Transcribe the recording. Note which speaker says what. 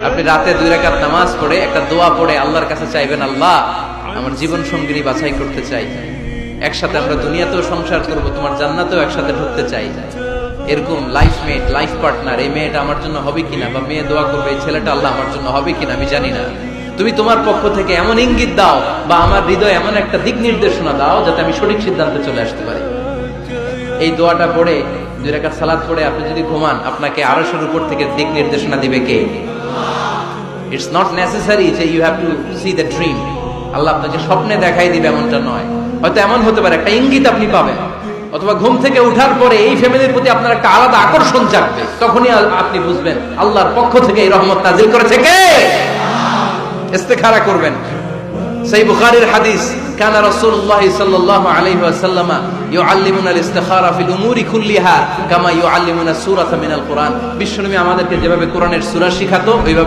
Speaker 1: আপনি রাতে দুই রাকাত নামাজ পড়ে একটা দোয়া পড়ে আল্লাহর কাছে চাইবেন, আল্লাহ, আমার জীবন সঙ্গিনী বাছাই করতে চাই। একসাথে আমরা দুনিয়াতেও সংসার করব, তোমার জান্নাতেও একসাথে ঢুকতে চাই। এরকম লাইফ মেট লাইফ পার্টনার এই মেয়েটা আমার জন্য হবে কিনা বা মেয়ে দোয়া করবে, এই ছেলেটা আল্লাহ আমার জন্য হবে কিনা আমি জানি না। তুমি তোমার পক্ষ থেকে এমন ইঙ্গিত দাও বা আমার হৃদয় এমন একটা দিক নির্দেশনা দাও যাতে আমি সঠিক সিদ্ধান্তে চলে আসতে পারি। এই দোয়াটা পড়ে, দুই রেখা সালাদ পড়ে আপনি যদি ঘুমান, আপনাকে আড়াইশোর উপর থেকে দিক নির্দেশনা দিবে কে? ইটস নট নেসেসারি যে you have to see the dream Allah আপনাকে স্বপ্নে দেখাই দিবে এমনটা নয়। হয়তো এমন হতে পারে, একটা ইঙ্গিত আপনি পাবেন। অথবা ঘুম থেকে উঠার পরে এই ফ্যামিলির প্রতি আপনার একটা আলাদা আকর্ষণ জাগবে। তখনই আপনি বুঝবেন, আল্লাহর পক্ষ থেকে এই রহমত নাজিল করেছে কে? করবেন। সেই বুখারের হাদিস, কানা রাসূলুল্লাহ সাল্লাল্লাহু আলাইহি ওয়াসাল্লাম ইউআল্লিমুনা আল-ইস্তিখারা ফিল উমুরি কুল্লিহা কামা ইউআল্লিমুনা সূরাতা মিনাল কুরআন। বিশ্বনবী আমাদেরকে যেভাবে কোরআনের সূরা শিখাতো, ওইভাবে